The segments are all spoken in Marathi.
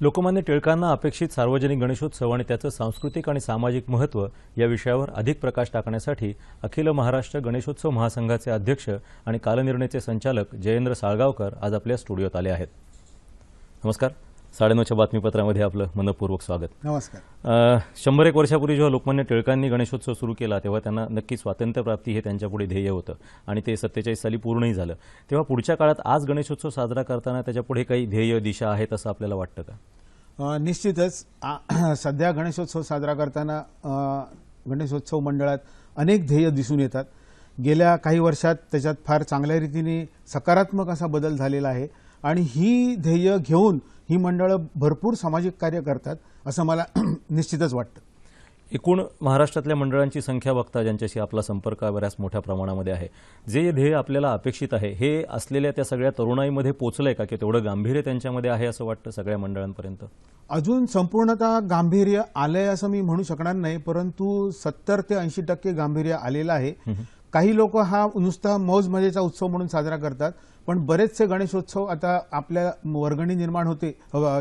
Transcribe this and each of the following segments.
लोकमान्य टिळकांना अपेक्षित सार्वजनिक गणेशोत्सव आणि त्याचं सांस्कृतिक आणि सामाजिक महत्त्व या विषयावर अधिक प्रकाश टाकण्यासाठी अखिल महाराष्ट्र गणेशोत्सव महासंघाचे अध्यक्ष आणि कालनिर्णयचे संचालक जयेंद्र साळगावकर आज आपल्या स्टुडिओत आले आहेत. नमस्कार. साडेनऊच्या बातमीपत्रामध्ये आपलं मनपूर्वक स्वागत. नमस्कार. शंभर एक वर्षापूर्वी जेव्हा लोकमान्य टिळकांनी गणेशोत्सव सुरू केला तेव्हा त्यांना नक्की स्वातंत्र्यप्राप्ती हे त्यांच्यापुढे ध्येय होतं आणि ते सत्तेचाळीस साली पूर्णही झालं. तेव्हा पुढच्या काळात आज गणेशोत्सव साजरा करताना त्याच्यापुढे काही ध्येय दिशा आहेत असं आपल्याला वाटतं का? निश्चितच. सध्या गणेशोत्सव साजरा करताना गणेशोत्सव मंडळात अनेक ध्येय दिसून येतात. गेल्या काही वर्षात त्याच्यात फार चांगल्या रीतीने सकारात्मक असा बदल झालेला आहे आणि ही ध्येय घेऊन ही मंडळं भरपूर सामाजिक कार्य करतात असं मला निश्चितच वाटतं. एकूण महाराष्ट्रातल्या मंडळांची संख्या बघता ज्यांच्याशी आपला संपर्क बऱ्याच मोठ्या प्रमाणामध्ये आहे जे ध्येय आपल्याला अपेक्षित आहे हे असलेल्या त्या सगळ्या तरुणाईमध्ये पोचलंय का की तेवढं गांभीर्य त्यांच्यामध्ये आहे असं वाटतं सगळ्या मंडळांपर्यंत? अजून संपूर्णतः गांभीर्य आलंय असं मी म्हणू शकणार नाही परंतु सत्तर ते ऐंशी टक्के गांभीर्य आलेलं आहे. काही लोक हा नुसता मौज मजेचा उत्सव म्हणून साजरा करतात पण बरेचसे गणेशोत्सव आता आपल्या वर्गणी निर्माण होते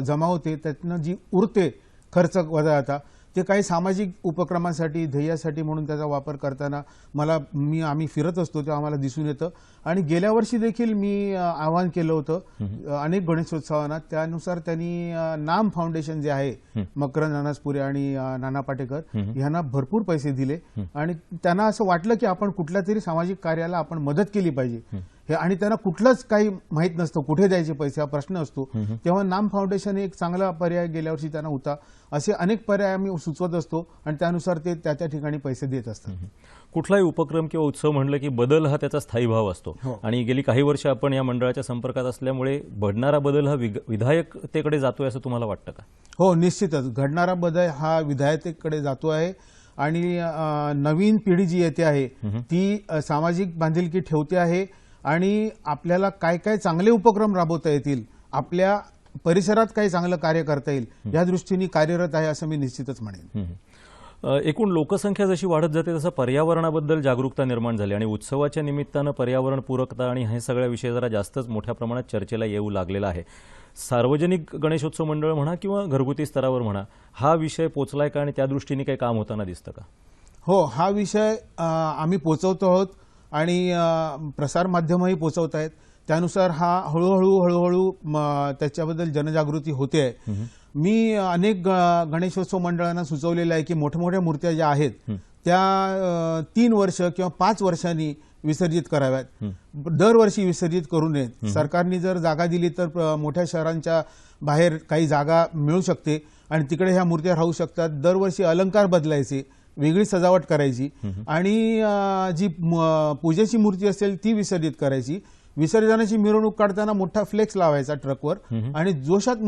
जमा होते त्यातनं जी उरते खर्च वजा आता ते काही सामाजिक उपक्रमांसाठी ध्येयासाठी म्हणून त्याचा वापर करताना मला मी आम्ही फिरत असतो तेव्हा आम्हाला दिसून येतं. आणि गेल्या वर्षी देखील मी आवाहन केलं होतं अनेक गणेशोत्सवांना. त्यानुसार त्यांनी नाम फाउंडेशन जे आहे मकरंद नानासपुरे आणि नाना पाटेकर यांना भरपूर पैसे दिले. आणि त्यांना असं वाटलं की आपण कुठल्या तरी सामाजिक कार्याला आपण मदत केली पाहिजे. हे आणि त्यांना कुठलंच काही माहीत नसतं कुठे द्यायचे पैसे हा प्रश्न असतो. तेव्हा नाम फाउंडेशन एक चांगला पर्याय गेल्या वर्षी त्यांना होता. असे अनेक पर्याय आम्ही सुचवत असतो आणि त्यानुसार ते त्या त्या ठिकाणी पैसे देत असतात. कुठलाही उपक्रम किंवा उत्सव म्हणलं की बदल हा त्याचा स्थायी भाव असतो. हो. आणि गेली काही वर्ष आपण या मंडळाच्या संपर्कात असल्यामुळे घडणारा बदल हा विधायकतेकडे जातोय असं तुम्हाला वाटतं का? हो निश्चितच. घडणारा बदल हा विधायतेकडे जातो आहे. आणि नवीन पिढी जी येते आहे ती सामाजिक बांधिलकी ठेवते आहे. आणि आपल्याला काय काय चांगले उपक्रम राबवता येतील आपल्या परिसरात काही चांगलं कार्य करता येईल या दृष्टीने कार्यरत आहे असं मी निश्चितच म्हणेन. एकूण लोकसंख्या जशी वाढत जाते तसं पर्यावरणाबद्दल जागरूकता निर्माण झाली आणि उत्सवाच्या निमित्तानं पर्यावरण पूरकता आणि हे सगळ्या विषय जरा जास्तच मोठ्या प्रमाणात चर्चेला येऊ लागलेला आहे. सार्वजनिक गणेशोत्सव मंडळ म्हणा किंवा घरगुती स्तरावर म्हणा हा विषय पोचलाय का आणि त्या दृष्टीने काही काम होताना दिसतं का? हो हा विषय आम्ही पोचवतो आहोत. आणि प्रसारमाध्यमही पोचवत आहेत. त्यानुसार हा हळूहळू हळूहळू म, त्याच्याबद्दल जनजागृती होते. आहे मी अनेक ग- गणेशोत्सव मंडळांना सुचवलेलं आहे की मोठ्या मोठ्या मूर्त्या ज्या आहेत त्या तीन वर्ष किंवा पाच वर्षांनी विसर्जित कराव्यात. दरवर्षी विसर्जित करू नयेत. सरकारने जर जागा दिली तर मोठ्या शहरांच्या बाहेर काही जागा मिळू शकते आणि तिकडे ह्या मूर्त्या राहू शकतात. दरवर्षी अलंकार बदलायचे. वेगळी सजावट करायची आणि जी पूजेची मूर्ती असेल ती विसर्जित करायची. विसर्जनाची मिरवणूक काढताना मोठा फ्लेक्स लावायचा ट्रकवर आणि जोशात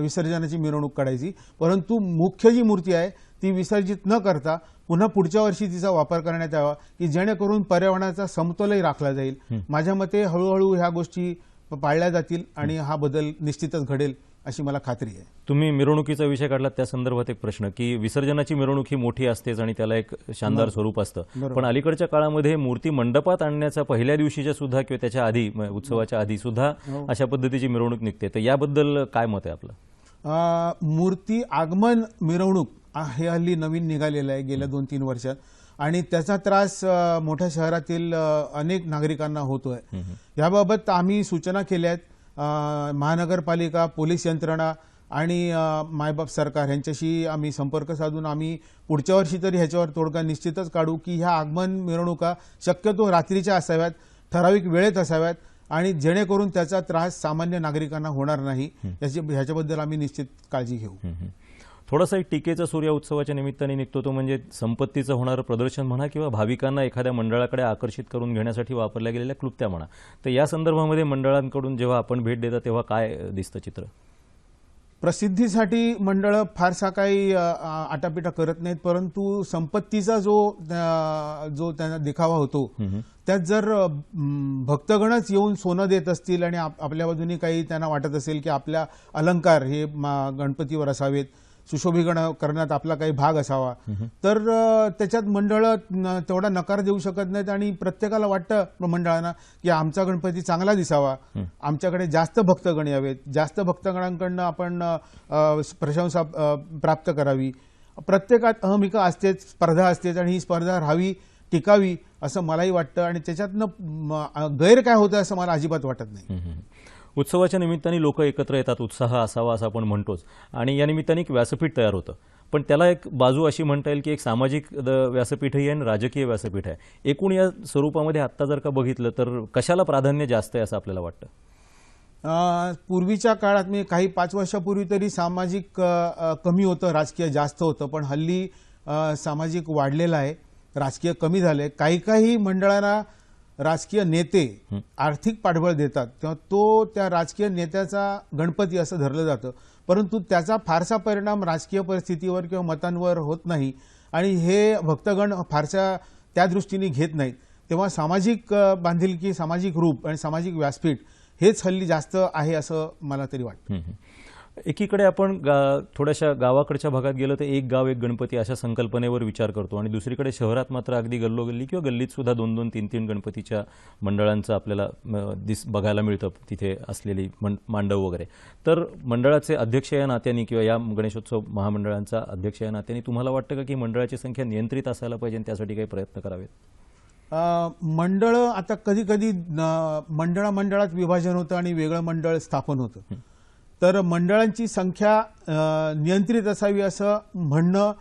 विसर्जनाची मिरवणूक काढायची. परंतु मुख्य जी मूर्ती आहे ती विसर्जित न करता पुन्हा पुढच्या वर्षी तिचा वापर करण्यात यावा की जेणेकरून पर्यावरणाचा समतोलही राखला जाईल. माझ्या मते हळूहळू ह्या गोष्टी पाळल्या जातील आणि हा बदल निश्चितच घडेल. अशी मला खात्री आहे. तुम्ही मिरवणुकीचा विषय काढला त्या संदर्भात एक प्रश्न की विसर्जनाची मिरवणूक ही मोठी असतेच आणि त्याला एक शानदार स्वरूप असतं. पण अलीकडच्या काळामध्ये मूर्ती मंडपात आणण्याचा पहिल्या दिवशीच्या सुद्धा किंवा त्याच्या आधी उत्सवाच्या आधी सुद्धा अशा पद्धतीची मिरवणूक निघते. तर याबद्दल काय मत आहे आपलं? मूर्ती आगमन मिरवणूक हे हल्ली नवीन निघालेलं आहे गेल्या दोन तीन वर्षात. आणि त्याचा त्रास मोठ्या शहरातील अनेक नागरिकांना होतोय. याबाबत आम्ही सूचना केल्या आहेत महानगरपालिका पोलीस यंत्रणा आणि मायबाप सरकार यांच्याशी आम्ही संपर्क साधून आम्ही पुढच्या वर्षी तरी ह्याच्यावर तोडगा निश्चितच काढू की ह्या आगमन मिरवणुका शक्यतो रात्रीच्या असाव्यात ठराविक वेळेत असाव्यात आणि जेणेकरून त्याचा त्रास सामान्य नागरिकांना होणार नाही. याची ह्याच्याबद्दल आम्ही निश्चित काळजी घेऊ. थोडासा एक टीकेचा सूर्य उत्सवाच्या निमित्ताने निघतो तो म्हणजे संपत्तीचं होणारं प्रदर्शन म्हणा किंवा भाविकांना एखाद्या मंडळाकडे आकर्षित करून घेण्यासाठी वापरल्या गेलेल्या क्लुप्त्या म्हणा. तर या संदर्भामध्ये मंडळांकडून जेव्हा आपण भेट देता तेव्हा काय दिसतं चित्र? प्रसिद्धीसाठी मंडळं फारसा काही आटापिटा करत नाहीत परंतु संपत्तीचा जो जो त्यांना देखावा होतो त्यात जर भक्तगणच येऊन सोनं देत असतील आणि आप- आपल्या बाजूने काही त्यांना वाटत असेल की आपल्या अलंकार हे मा- गणपतीवर असावेत सुशोभीकरण करण्यात आपला काही भाग असावा. तर त्याच्यात मंडळ तेवढा नकार देऊ शकत नाहीत आणि प्रत्येकाला वाटतं मंडळांना की आमचा गणपती चांगला दिसावा. आमच्याकडे जास्त भक्तगण यावेत जास्त भक्तगणांकडनं आपण प्रशंसा प्राप्त करावी. प्रत्येकात अहमिका असतेच स्पर्धा असतेच आणि ही स्पर्धा राहावी टिकावी असं मलाही वाटतं आणि त्याच्यातनं गैर काय होतं असं मला अजिबात वाटत नाही. उत्सवाच्या निमित्ताने लोक एकत्र येतात उत्साह असावा असं आपण म्हणतोच. आणि या निमित्ताने एक व्यासपीठ तयार होतं. पण त्याला एक बाजू अशी म्हणता येईल की एक सामाजिक द- व्यासपीठही आहे आणि राजकीय व्यासपीठ आहे. एकूण या स्वरूपामध्ये आत्ता जर का बघितलं तर कशाला प्राधान्य जास्त आहे असं आपल्याला वाटतं? पूर्वीच्या काळात मी काही पाच वर्षापूर्वी तरी सामाजिक कमी होतं राजकीय जास्त होतं. पण हल्ली सामाजिक वाढलेलं आहे राजकीय कमी झालं आहे काही काही मंडळांना राजकीय नेते आर्थिक पाठबळ देतात तेव्हा तो त्या राजकीय नेत्याचा गणपती असं धरलं जातं. परंतु त्याचा फारसा परिणाम राजकीय परिस्थितीवर किंवा मतांवर होत नाही आणि हे भक्तगण फारशा त्या दृष्टीने घेत नाहीत. तेव्हा सामाजिक बांधिलकी सामाजिक रूप आणि सामाजिक व्यासपीठ हेच हल्ली जास्त आहे असं मला तरी वाटतं. एकीकडे आपण गा थोड्याशा गावाकडच्या भागात गेलं तर एक गाव एक गणपती अशा संकल्पनेवर विचार करतो. आणि दुसरीकडे शहरात मात्र अगदी गल्लोगल्ली किंवा गल्लीत सुद्धा दोन दोन तीन तीन गणपतीच्या मंडळांचं आपल्याला दिस बघायला मिळतं तिथे असलेली मांडव वगैरे. तर मंडळाचे अध्यक्ष या नात्याने किंवा या गणेशोत्सव महामंडळांचा अध्यक्ष या नात्याने तुम्हाला वाटतं का की मंडळाची संख्या नियंत्रित असायला पाहिजे आणि त्यासाठी काही प्रयत्न करावेत? मंडळं आता कधी कधी मंडळा मंडळात विभाजन होतं आणि वेगळं मंडळ स्थापन होतं. तर मंडळांची संख्या नियंत्रित असावी असं म्हणणं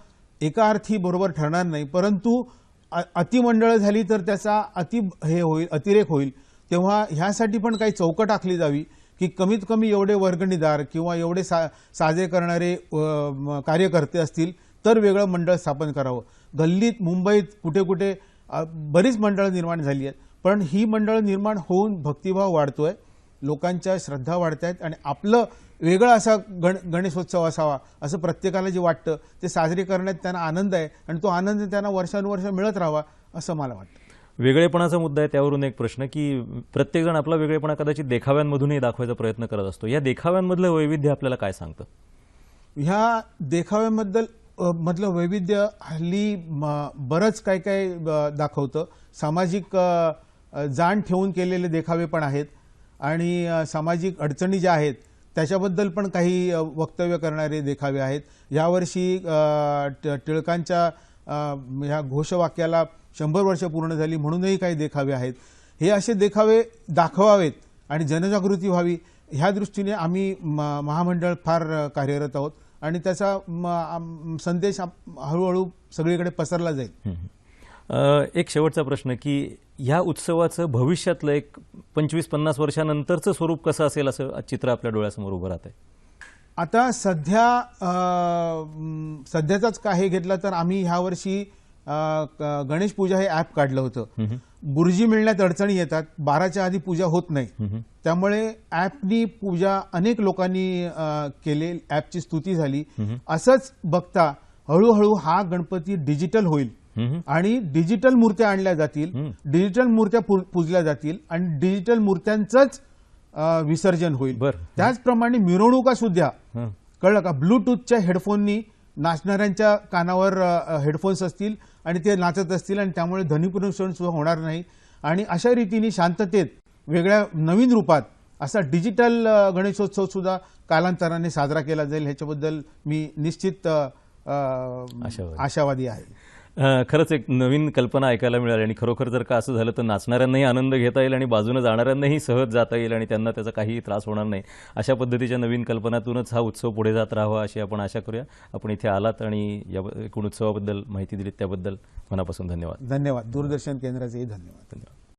एका अर्थी बरोबर ठरणार नाही. परंतु अतिमंडळं झाली तर त्याचा अति हे होईल अतिरेक होईल. तेव्हा ह्यासाठी पण काही चौकट आखली जावी की कमीत कमी एवढे वर्गणीदार किंवा एवढे सा साजरे करणारे कार्यकर्ते असतील तर वेगळं मंडळ स्थापन करावं. गल्लीत मुंबईत कुठे कुठे बरीच मंडळं निर्माण झाली आहेत. पण ही मंडळं निर्माण होऊन भक्तिभाव वाढतोय. लोकांच्या श्रद्धा वाढत आहेत आणि आपलं वेगळं असा गण गणेशोत्सव असावा असं प्रत्येकाला जे वाटतं ते साजरे करण्यात त्यांना आनंद आहे आणि तो आनंद त्यांना वर्षानुवर्ष मिळत राहावा असं मला वाटतं. वेगळेपणाचा मुद्दा आहे त्यावरून एक प्रश्न की प्रत्येकजण आपला वेगळेपणा कदाचित देखाव्यांमधूनही दाखवायचा प्रयत्न करत असतो. या देखाव्यांमधलं वैविध्य आपल्याला काय सांगतं? ह्या देखाव्याबद्दल मधलं वैविध्य हल्ली बरंच काय काय दाखवतं. सामाजिक जाण ठेवून केलेले देखावे पण आहेत आणि सामाजिक अडचणी ज्या आहेत त्याच्याबद्दल पण काही वक्तव्य करणारे देखावे आहेत. यावर्षी टिळकांच्या ह्या घोषवाक्याला शंभर वर्ष पूर्ण झाली म्हणूनही काही देखावे आहेत. हे असे देखावे दाखवावेत आणि जनजागृती व्हावी ह्या दृष्टीने आम्ही म- महामंडळ फार कार्यरत आहोत आणि त्याचा म, संदेश आप- हळूहळू सगळीकडे पसरला जाईल. एक शेवटचा प्रश्न की ह्या उत्सवाचं भविष्यातलं एक पंचवीस पन्नास वर्षानंतरचं स्वरूप कसं असेल असं चित्र आपल्या डोळ्यासमोर उभं राहत आहे आता सध्या सध्याचाच का हे घेतलं तर आम्ही ह्या वर्षी अ, क- गणेश पूजा हे ॲप काढलं होतं. गुरुजी मिळण्यात अडचणी येतात बाराच्या आधी पूजा होत नाही. त्यामुळे ॲपनी पूजा अनेक लोकांनी केले ॲपची स्तुती झाली. असंच बघता हळूहळू हा गणपती डिजिटल होईल. आणि डिजिटल मूर्त्या आणल्या जातील डिजिटल मूर्त्या पूजल्या जातील आणि डिजिटल मूर्त्यांचंच विसर्जन होईल. त्याचप्रमाणे मिरवणुका सुद्धा. कळलं का? ब्लूटूथच्या हेडफोननी नाचणाऱ्यांच्या कानावर हेडफोन्स असतील आणि ते नाचत असतील आणि त्यामुळे ध्वनीप्रदूषण सुद्धा होणार नाही. आणि अशा रीतीने शांततेत वेगळ्या नवीन रूपात असा डिजिटल गणेशोत्सव सुद्धा कालांतराने साजरा केला जाईल. ह्याच्याबद्दल मी निश्चित आशावादी. आहे. खरंच एक नवीन कल्पना ऐकायला मिळाली आणि खरोखर जर का असं झालं तर नाचणाऱ्यांनाही आनंद घेता येईल आणि बाजूने जाणाऱ्यांनाही सहज जाता येईल आणि त्यांना त्याचा काहीही त्रास होणार नाही. अशा पद्धतीच्या नवीन कल्पनातूनच हा उत्सव पुढे जात राहावा अशी आपण आशा करूया. आपण इथे आलात आणि या एकूण उत्सवाबद्दल माहिती दिलीत त्याबद्दल मनापासून धन्यवाद. धन्यवाद. दूरदर्शन केंद्राचेही धन्यवाद. धन्यवाद.